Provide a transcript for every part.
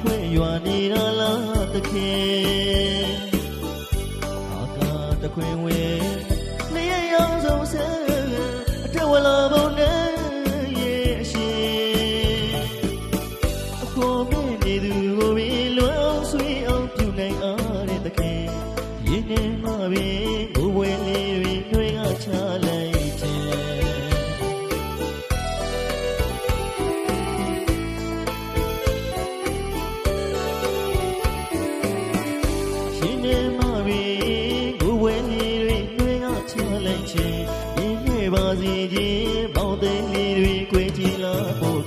ဖွင့်ရွာနေတော့လားတခင်အာကာတခွင်ဝဲနေရောင်ဆုံးဆဲအထဝလာဘ ပါစေခြင်းပေါင်းသိလေးတွေကိုကြည်လာဖို့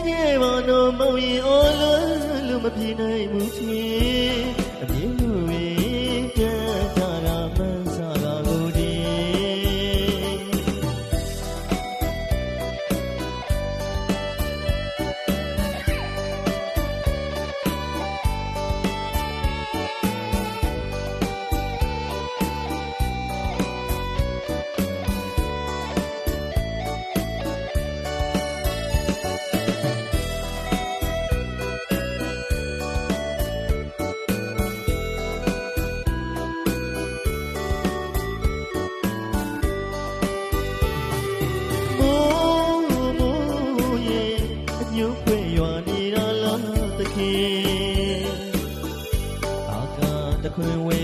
လမ်းခဲ့ပါတော့မောင်ရင်အော်လွင်လို့မပြေနိုင်ဘူးချင်အမြင်လို့ရင် ရွာနေတာလားသခင်အာကာတခွင်ဝဲ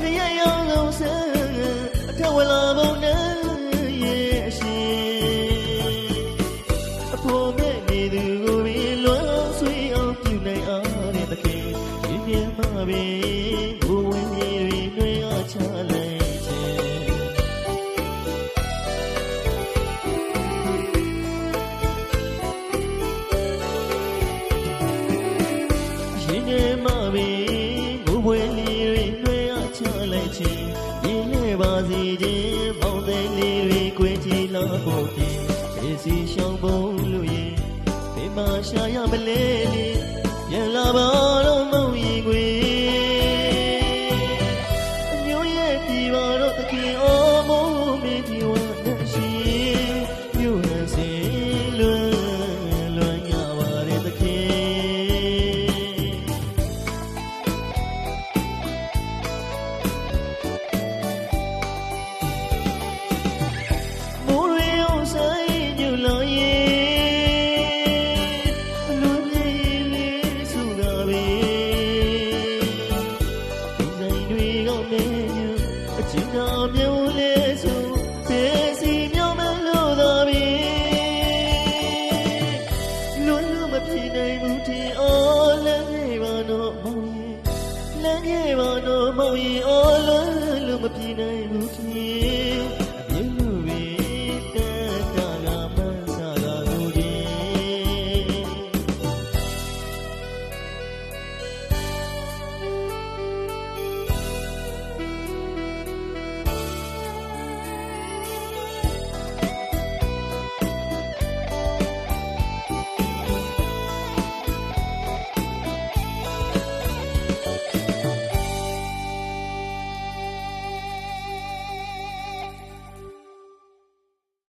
နေရရောင်းလုံးဆန်းအထက်ဝလာဘုံနဲ့ရဲ့အရှင်အဖို့မဲ့နေသူကိုပင်လွမ်းဆွေးအောင်ပြုနိုင်အားတဲ့သခင်ရင်းမြမှာပင် ပါစေခြင်းပေါင်းသိလေးတွေကိုကြည်လာဖို့ဖြင့်ဒီစီရှောင်းပုံလို့ရင်ဒီမှာရှာရမလဲလေပြန်လာပါ လည်းပြေမတော်မောင်ရီအော်လုံးလူမပြေနိုင်